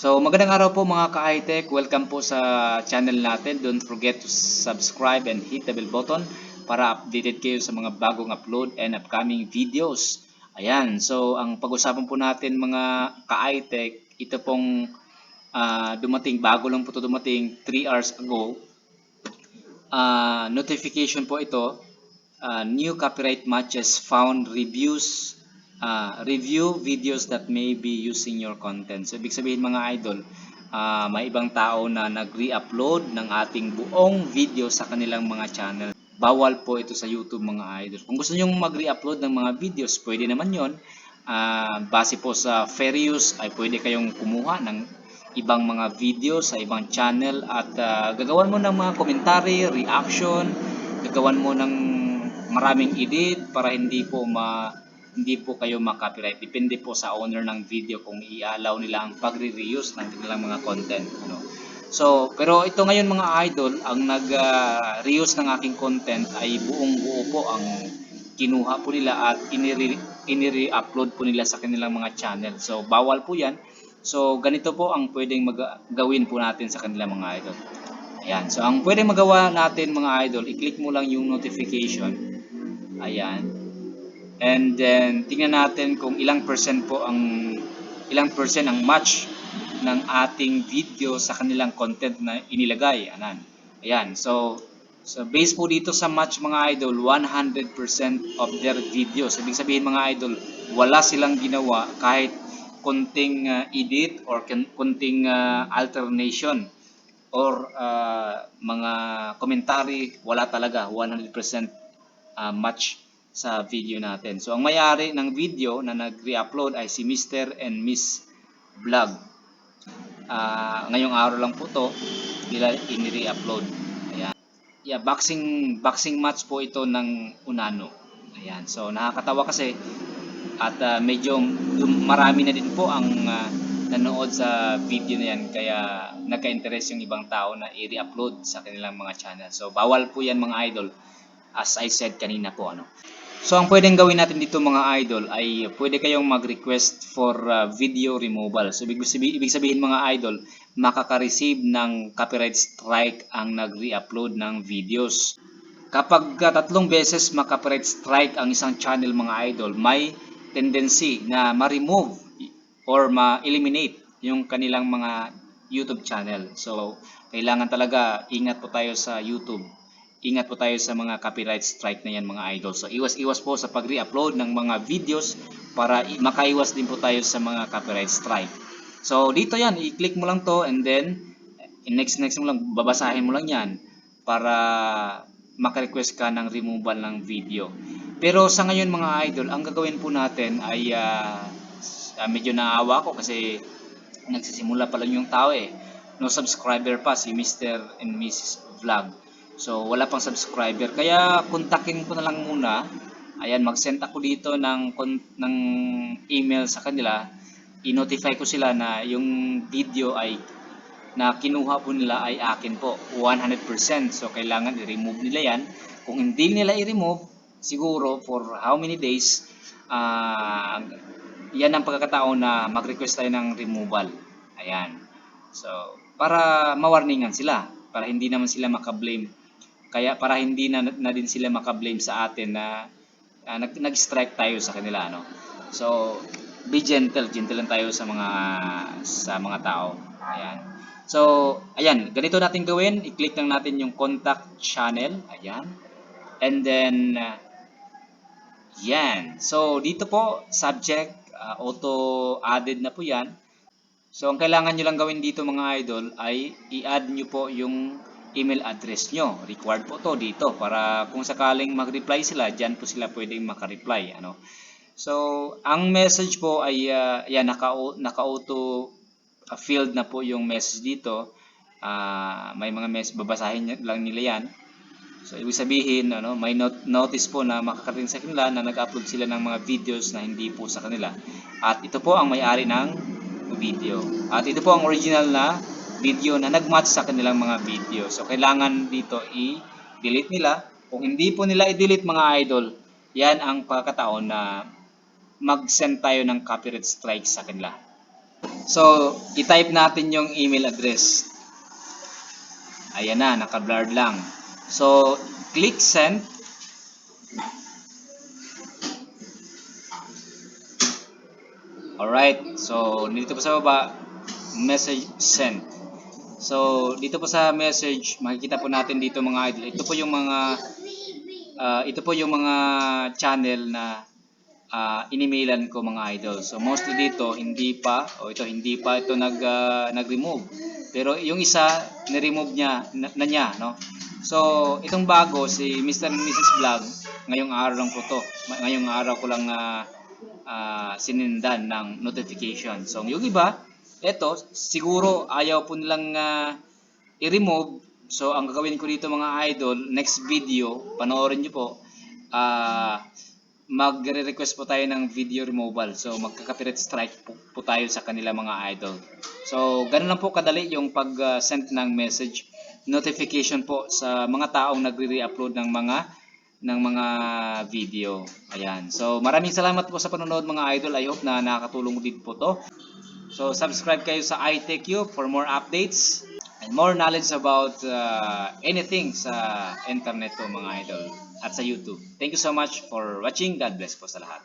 So, magandang araw po mga ka-high-tech. Welcome po sa channel natin. Don't forget to subscribe and hit the bell button para updated kayo sa mga bagong upload and upcoming videos. Ayan, so ang pag-usapan po natin mga ka-high-tech, ito pong ah, dumating, bago lang po ito dumating 3 hours ago. Ah, notification po ito, ah, new copyright matches found reviews ah, review videos that may be using your content. So, ibig sabihin mga idol, ah, may ibang tao na nag-re-upload ng ating buong video sa kanilang mga channel. Bawal po ito sa YouTube mga idol. Kung gusto nyo mag-re-upload ng mga videos, pwede naman yon. Ah, base po sa fair use, ay pwede kayong kumuha ng ibang mga video sa ibang channel at ah, gagawan mo ng mga commentary, reaction, gagawan mo ng maraming edit para hindi po ma hindi po kayo ma-copyright. Depende po sa owner ng video kung i-allow nila ang pagre-reuse ng kanilang mga content. Ano. So, pero ito ngayon mga idol, ang nag-reuse ng aking content ay buong buo po ang kinuha po nila at inire- inire-upload po nila sa kanilang mga channel. So, bawal po yan. So, ganito po ang pwedeng mag- gawin po natin sa kanilang mga idol. Ayan. So, ang pwedeng magawa natin mga idol, i-click mo lang yung notification. Ayan. And then, tingnan natin kung ilang percent po ang ilang percent ang match ng ating video sa kanilang content na inilagay. Anan. Ayan. So, so based po dito sa match mga idol, 100% of their videos. Ibig sabihin mga idol, wala silang ginawa kahit konting uh, edit or konting uh, alternation or uh, mga commentary, wala talaga 100% uh, match sa video natin. So, ang may-ari ng video na nag-re-upload ay si Mr. and Miss Vlog. Ah, ngayong araw lang po to nila ini-re-upload. Ayan. Yeah, boxing boxing match po ito ng Unano. Ayan. So, nakakatawa kasi at ah, medyo marami na din po ang ah, nanood sa video na yan kaya nagka-interest yung ibang tao na i-re-upload sa kanilang mga channel. So, bawal po yan mga idol as I said kanina po ano. So ang pwedeng gawin natin dito mga idol ay pwede kayong mag-request for uh, video removal. So ibig sabihin, ibig sabihin mga idol, makaka-receive ng copyright strike ang nag-re-upload ng videos. Kapag uh, tatlong beses maka-copyright strike ang isang channel mga idol, may tendency na ma-remove or ma-eliminate yung kanilang mga YouTube channel. So kailangan talaga ingat po tayo sa YouTube ingat po tayo sa mga copyright strike na yan mga idol. So iwas-iwas po sa pag-re-upload ng mga videos para makaiwas din po tayo sa mga copyright strike. So dito yan, i-click mo lang to and then next next mo lang babasahin mo lang yan para maka-request ka ng removal ng video. Pero sa ngayon mga idol, ang gagawin po natin ay ah, medyo naawa ko kasi nagsisimula pa lang yung tao eh. No subscriber pa si Mr. and Mrs. Vlog. So, wala pang subscriber. Kaya, kontakin ko na lang muna. Ayan, mag-send ako dito ng, ng email sa kanila. I-notify ko sila na yung video ay na kinuha po nila ay akin po. 100%. So, kailangan i-remove nila yan. Kung hindi nila i-remove, siguro for how many days, ah yan ang pagkakataon na mag-request tayo ng removal. Ayan. So, para mawarningan sila. Para hindi naman sila makablame kaya para hindi na, na din sila makablame sa atin na ah, nag, nag-strike tayo sa kanila ano. So be gentle, gentle lang tayo sa mga sa mga tao. Ayan. So, ayan, ganito natin gawin. I-click lang natin yung contact channel. Ayan. And then ah, yan. So, dito po subject ah, auto added na po 'yan. So, ang kailangan nyo lang gawin dito mga idol ay i-add nyo po yung email address nyo. Required po to dito para kung sakaling mag-reply sila, dyan po sila pwedeng makareply. Ano? So, ang message po ay uh, yan, naka, naka-auto uh, field na po yung message dito. Ah, may mga message, babasahin lang nila yan. So, ibig sabihin, ano, may not- notice po na makakarating sa kanila na nag-upload sila ng mga videos na hindi po sa kanila. At ito po ang may-ari ng video. At ito po ang original na video na nag-match sa kanilang mga video. So, kailangan dito i-delete nila. Kung hindi po nila i-delete mga idol, yan ang pagkataon na mag-send tayo ng copyright strike sa kanila. So, i-type natin yung email address. Ayan na, naka-blurred lang. So, click send. Alright, so dito po sa baba, message sent. So, dito po sa message, makikita po natin dito mga idol. Ito po yung mga ah, ito po yung mga channel na ah, inimailan ko mga idol. So, mostly dito hindi pa o ito hindi pa ito nag ah, nag-remove. Pero yung isa ni-remove niya na, na niya, no? So, itong bago si Mr. and Mrs. Vlog, ngayong araw lang po to. Ngayong araw ko lang ah, ah, sinindan ng notification. So, yung iba, eto, siguro ayaw po nilang ah, i-remove. So, ang gagawin ko dito mga idol, next video, panoorin nyo po, ah, magre-request po tayo ng video removal. So, magka-copyright strike po, po tayo sa kanila mga idol. So, ganun lang po kadali yung pag-send ng message notification po sa mga taong nagre-re-upload ng mga ng mga video. Ayan. So, maraming salamat po sa panonood mga idol. I hope na nakakatulong din po to. So, subscribe kayo sa iTechU for more updates and more knowledge about uh, anything sa internet po mga idol at sa YouTube. Thank you so much for watching. God bless po sa lahat.